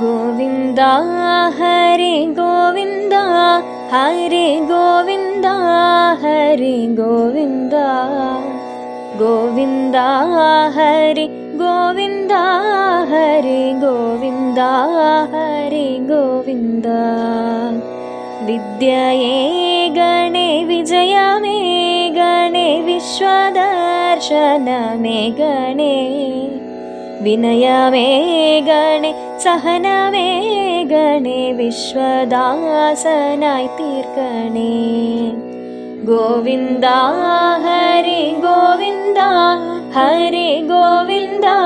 ഗോവിന്ദ ഹരി ഗോവിന്ദ ഹരി ഗോവിന്ദ ഹരി ഗോവിന്ദ. ഗോവിന്ദ ഹരി ഗോവിന്ദ ഹരി ഗോവിന്ദ ഹരി ഗോവിന്ദ. വിദ്യയേ ഗണേ വിജയമേ ഗണേ വിശ്വദർശനമേ ഗണേ. विनयवे गणे सहनवे गणे विश्वदानासनाय तिर्कणे। गोविन्द हरि गोविन्दा हरि गोविन्दा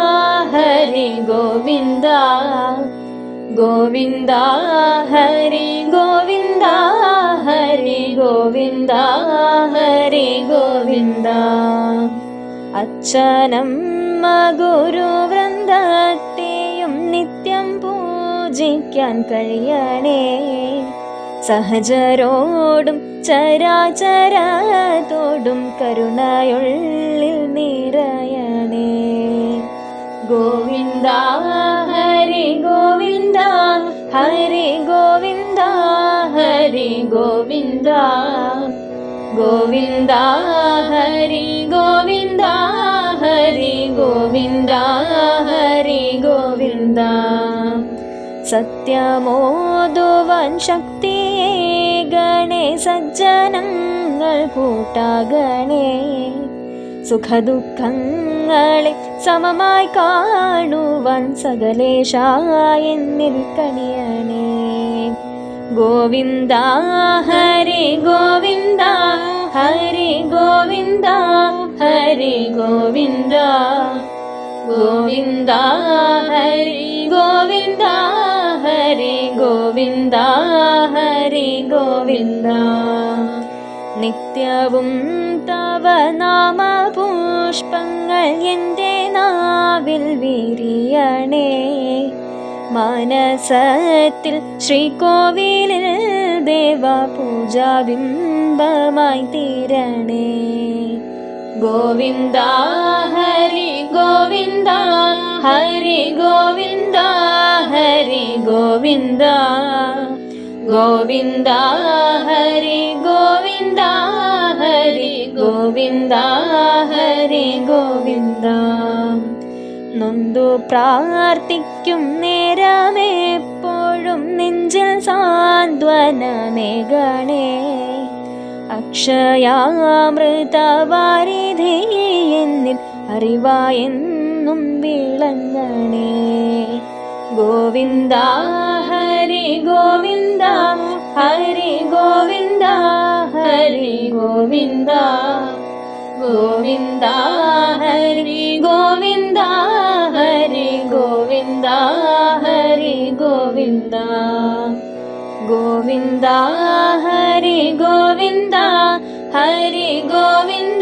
हरि गोविन्द। गोविन्दा हरि गोविन्दा हरि गोविन्दा हरि गोविन्द। അച്ഛനമ്മ ഗുരുവൃന്ദത്തെയും നിത്യം പൂജിക്കാൻ കഴിയണേ. സഹജരോടും ചരാചരത്തോടും കരുണയുള്ളിൽ നിറയണേ. ഗോവിന്ദ ഹരി ഗോവിന്ദ ഹരി ഗോവിന്ദ ഹരി ഗോവിന്ദ. ഗോവിന്ദ ഹരി ഗോവിന്ദ. ഗോവിന്ദ ഹരി ഗോവിന്ദ. സത്യമോതുവൻ ശക്തിയെ ഗണേ സജ്ജനങ്ങൾ കൂട്ടാകണേ സുഖദുഃഖങ്ങളെ സമമായി കാണുവാൻ സകലേശായെന്നിൽ കണിയണേ ഗോവിന്ദ ഹരി ഗോവിന്ദ ഹരി ഗോവിന്ദ ഹരി ഗോവിന്ദ. ഗോവിന്ദ ഹരി ഗോവിന്ദ ഹരി ഗോവിന്ദ ഹരി ഗോവിന്ദ. നിത്യവും തവ നാമപുഷ്പങ്ങൾ എന്റെ നാവിൽ വിരിയണേ. മനസത്തിൽ ശ്രീകോവിലിൽ ദേവ പൂജാബിംബമായി തീരണേ. ഗോവിന്ദ ഹരി ഗോവിന്ദ ഹരി ഗോവിന്ദ ഹരി ഗോവിന്ദ. ഗോവിന്ദ ഹരി ഗോവിന്ദ ഹരി ഗോവിന്ദ ഹരി ഗോവിന്ദ. നൊന്തു പ്രാർത്ഥിക്കും നേരമെപ്പോഴും നെഞ്ചിൽ സാന്ത്വനമേകണേ അക്ഷയാമൃതവാരിധി എന്നിൽ അറിവായെന്നും വിളങ്ങണേ. ഗോവിന്ദ ഹരി ഗോവിന്ദ ഹരി ഗോവിന്ദ ഹരി ഗോവിന്ദ. ഗോവിന്ദ ഹരി ഗോവിന്ദ ഹരി ഗോവിന്ദ ഹരി ഗോവിന്ദ. ഗോവിന്ദ ഹരി ഗോവിന്ദ ഹരി ഗോവിന്ദ.